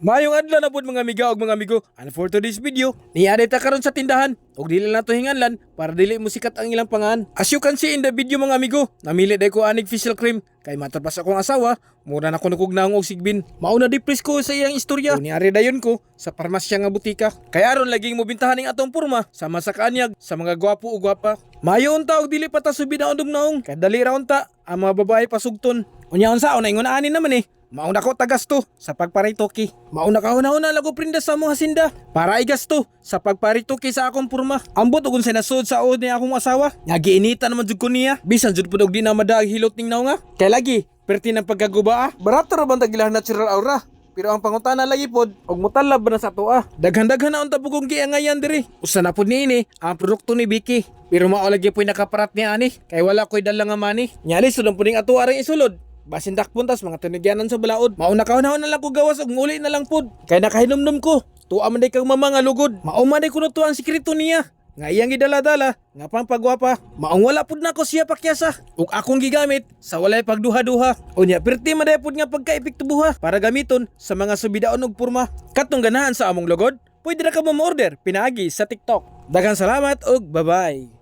Mayong adlaw na pud mga amiga ug mga amigo. And for today's video, niya ta karon sa tindahan ug dili na to hinganlan para dili mo sikat ang ilang pangan. As you can see in the video mga amigo, namili day ko anig facial cream kay matrapas akong asawa, mura na ko nukugnaong og sigbin. Mauna depress ko sa iyang istorya. Unyari dayon ko sa parmasya nga butika. Kaya aron laging mo bintahan ning atong porma sama sa kanyag sa mga gwapo ug gwapa. Mayo unta og dili pa ta subi na undog naong. Kay dali ra unta ang mga babae pasugton. Unya unsa unay ingon ani naman eh. Mauna ko tagasto sa pagparitoki. Mauna ka una-una lago prinda sa mga sinda para igasto sa pagparitoki sa akong purma. Ambot ug unsay nasud sa od ni akong asawa. Nga giinita naman jud ko niya. Bisan jud pud og di na madag hilot ning nga. Kay lagi perti ng pagkaguba ah. Barato ra bang tagilang natural aura. Pero ang pangutana lagi pod, og mutalab na sa toa. Daghan-daghan na unta pugong giangayan diri. Usa na pod niini ang produkto ni Vicky. Pero mao lagi po'y nakaparat niya ani, kay wala ko'y dala nga mani. Nyali sulong puning ato aring isulod. Basin puntas mga tunigyanan sa balaod. Mauna ka na lang ko gawas og nguli na lang pod. Kay nakahinumdum ko. Tuwa man day kang mama nga lugod. Mao man day kuno to ang sikreto niya. Nga iyang gidala-dala, nga pang pagwapa. Maong wala pud na ko siya pakyasa. Ug akong gigamit sa walay pagduha-duha. Unya, perti man pud nga pagka-epekto buha para gamiton sa mga subidaon ug purma. Katong ganahan sa among lugod, pwede na ka mo order pinagi sa TikTok. Daghang salamat ug bye-bye.